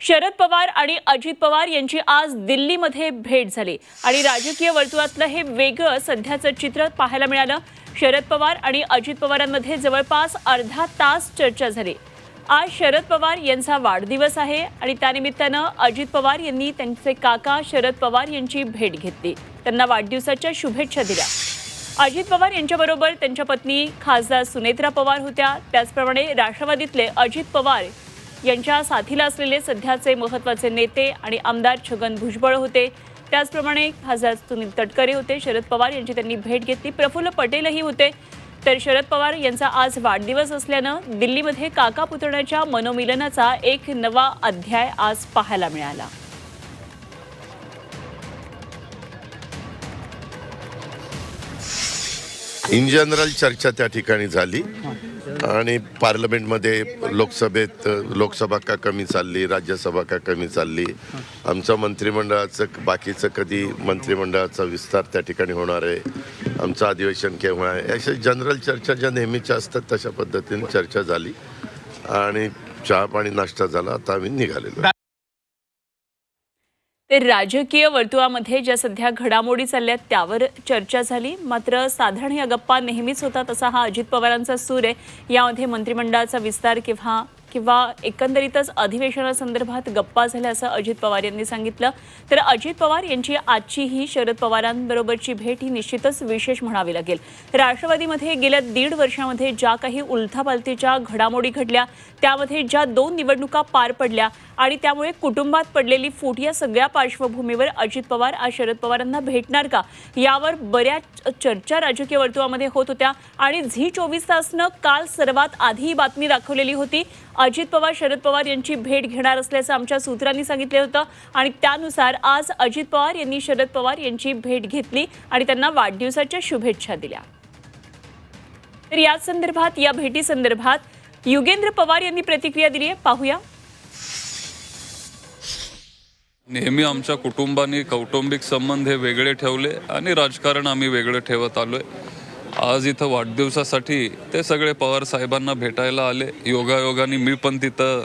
शरद पवार आणि अजित पवार यांची आज दिल्लीमध्ये भेट झाली. आणि राजकीय वर्तुळातलं हे वेगळं सध्याचं चित्र पाहायला मिळालं. शरद पवार आणि अजित पवारांमध्ये जवळपास अर्धा तास चर्चा झाली. आज शरद पवार यांचा वाढदिवस आहे आणि त्यानिमित्तानं अजित पवार यांनी त्यांचे काका शरद पवार यांची भेट घेतली. त्यांना वाढदिवसाच्या शुभेच्छा दिल्या. अजित पवार यांच्याबरोबर त्यांच्या पत्नी खासदार सुनेत्रा पवार होत्या. त्याचप्रमाणे राष्ट्रवादीतले अजित पवार यांच्या साथीला असलेले सध्याचे महत्त्वाचे नेते आणि आमदार छगन भुजबळ होते. त्याचप्रमाणे खासदार सुनील तटकरे होते शरद पवार यांची त्यांनी भेट घेतली. प्रफुल्ल पटेलही होते. तर शरद पवार यांचा आज वाढदिवस असल्यानं दिल्लीमध्ये काका पुतण्याच्या मनोमिलनाचा एक नवा अध्याय आज पाहायला मिळाला. इन जनरल चर्चा त्या ठिकाणी झाली. आणि पार्लमेंटमध्ये लोकसभेत लोकसभा का कमी चालली राज्यसभा का कमी चालली आमचं मंत्रिमंडळाचं बाकीचं कधी मंत्रिमंडळाचा विस्तार त्या ठिकाणी होणार आहे आमचं अधिवेशन केव्हा आहे अशा जनरल चर्चा ज्या नेहमीच्या असतात तशा पद्धतीने चर्चा झाली आणि चहा पाणी नाश्ता झाला आता आम्ही निघालेलो ते राजकीय वर्तुळामध्ये ज्या सध्या घडामोडी चालल्यात त्यावर चर्चा झाली. मात्र साधारण या गप्पा नेहमीच होतात असा हा अजित पवारांचा सूर आहे. यामध्ये मंत्रिमंडळाचा विस्तार किंवा किंवा एकंदरीतच अधिवेशनासंदर्भात गप्पा झाल्या असं अजित पवार यांनी सांगितलं. तर अजित पवार यांची आजची ही शरद पवारांबरोबरची भेट ही निश्चितच विशेष म्हणावी लागेल. राष्ट्रवादीमध्ये गेल्या दीड वर्षामध्ये ज्या काही उलथापालथीच्या घडामोडी घडल्या त्यामध्ये ज्या दोन निवडणुका पार पडल्या आणि त्यामुळे कुटुंबात पडलेली फूट या सगळ्या पार्श्वभूमीवर अजित पवार आज शरद पवारांना भेटणार का? यावर बऱ्याच चर्चा राजकीय वर्तुळामध्ये होत होत्या आणि झी चोवीस तासनं काल सर्वात आधी ही बातमी दाखवलेली होती. अजित पवार शरद पवार यांची भेट घेणार असल्याचं आमच्या सूत्रांनी सांगितलं होतं. आणि त्यानुसार आज अजित पवार यांनी शरद पवार यांची भेट घेतली आणि त्यांना वाढदिवसाच्या शुभेच्छा दिल्या. तर याच संदर्भात या भेटी संदर्भात युगेंद्र पवार यांनी प्रतिक्रिया दिली आहे. पाहूया. नेहमी आमच्या कुटुंबाने कौटुंबिक संबंध हे वेगळे ठेवले आणि राजकारण आम्ही वेगळं ठेवत आलोय. आज इथं वाढदिवसासाठी ते सगळे पवार साहेबांना भेटायला आले. योगायोगाने मी पण तिथं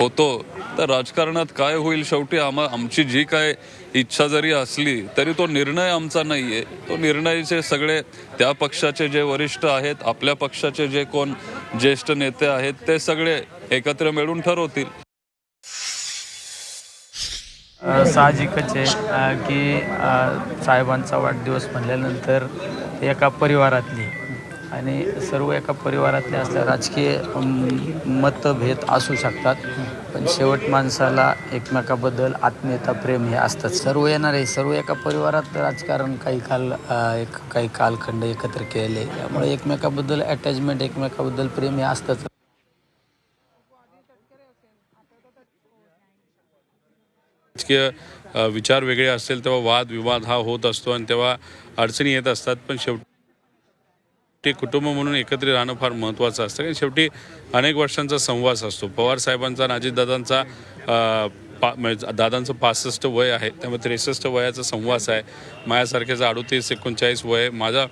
होतो. तर राजकारणात काय होईल शेवटी आम्हा आमची जी काय इच्छा जरी असली तरी तो निर्णय आमचा नाही आहे तो निर्णयाचे सगळे त्या पक्षाचे जे वरिष्ठ आहेत आपल्या पक्षाचे जे कोण ज्येष्ठ नेते आहेत ते सगळे एकत्र मिळून ठरवतील. साहजिकच आहे की साहेबांचा वाढदिवस म्हणल्यानंतर एका परिवारातली आणि सर्व एका परिवारातले असल्या राजकीय मतभेद असू शकतात. पण शेवट माणसाला एकमेकाबद्दल आत्मीयता प्रेम हे असतात. सर्व येणार आहे सर्व एका परिवारात राजकारण काही काल एक काही कालखंड एकत्र केले. त्यामुळे एकमेकाबद्दल अटॅचमेंट एकमेकाबद्दल प्रेम हे असतंच. राजकीय विचार वेगळे असतील तेव्हा वाद विवाद हा होत असतो आणि तेव्हा अडचणी येत असतात. पण शेवटी कुटुंब म्हणून एकत्रित राहणं फार महत्त्वाचं असतं. कारण शेवटी अनेक वर्षांचा संवास असतो. पवार साहेबांचा आणि अजितदादांचा पा म्हणजे दादांचं पासष्ट वय आहे. त्यामुळे त्रेसष्ट वयाचा संवास आहे. माझ्यासारख्याचं अडोतीस एकोणचाळीस वय माझा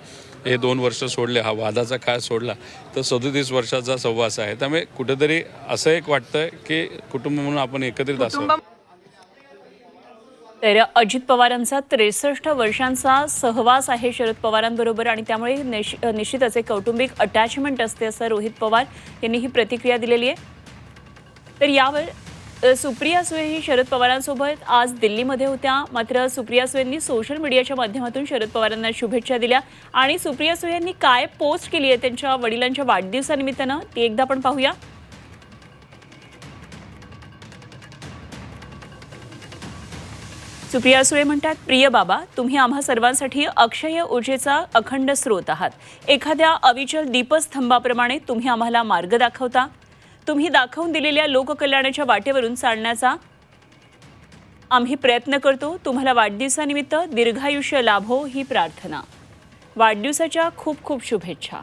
हे दोन वर्ष सोडले. हा वादाचा काळ सोडला. तर सदोतीस वर्षाचा संवास आहे. त्यामुळे कुठेतरी असं एक वाटतं की कुटुंब म्हणून आपण एकत्रित असतो तर अजित पवारांचा त्रेसष्ट वर्षांचा सहवास आहे शरद पवारांबरोबर आणि त्यामुळे निश निश्चितच एक कौटुंबिक अटॅचमेंट असते असं रोहित पवार यांनी ही प्रतिक्रिया दिलेली आहे. तर यावर सुप्रिया सुळे ही शरद पवारांसोबत आज दिल्लीमध्ये होत्या. मात्र सुप्रिया सुळेंनी सोशल मीडियाच्या माध्यमातून शरद पवारांना शुभेच्छा दिल्या. आणि सुप्रिया सुळे यांनी काय पोस्ट केली आहे त्यांच्या वडिलांच्या वाढदिवसानिमित्तानं ती एकदा आपण पाहूया. सुप्रिया सुळे म्हणतात प्रिय बाबा तुम्ही आम्हा सर्वांसाठी अक्षय ऊर्जेचा अखंड स्रोत आहात. एखाद्या अविचल दीपस्तंभाप्रमाणे तुम्ही आम्हाला मार्ग दाखवता. तुम्ही दाखवून दिलेल्या लोककल्याणाच्या वाटेवरून चालण्याचा आम्ही प्रयत्न करतो. तुम्हाला वाढदिवसानिमित्त दीर्घायुष्य लाभो ही प्रार्थना. वाढदिवसाच्या खूप खूप शुभेच्छा.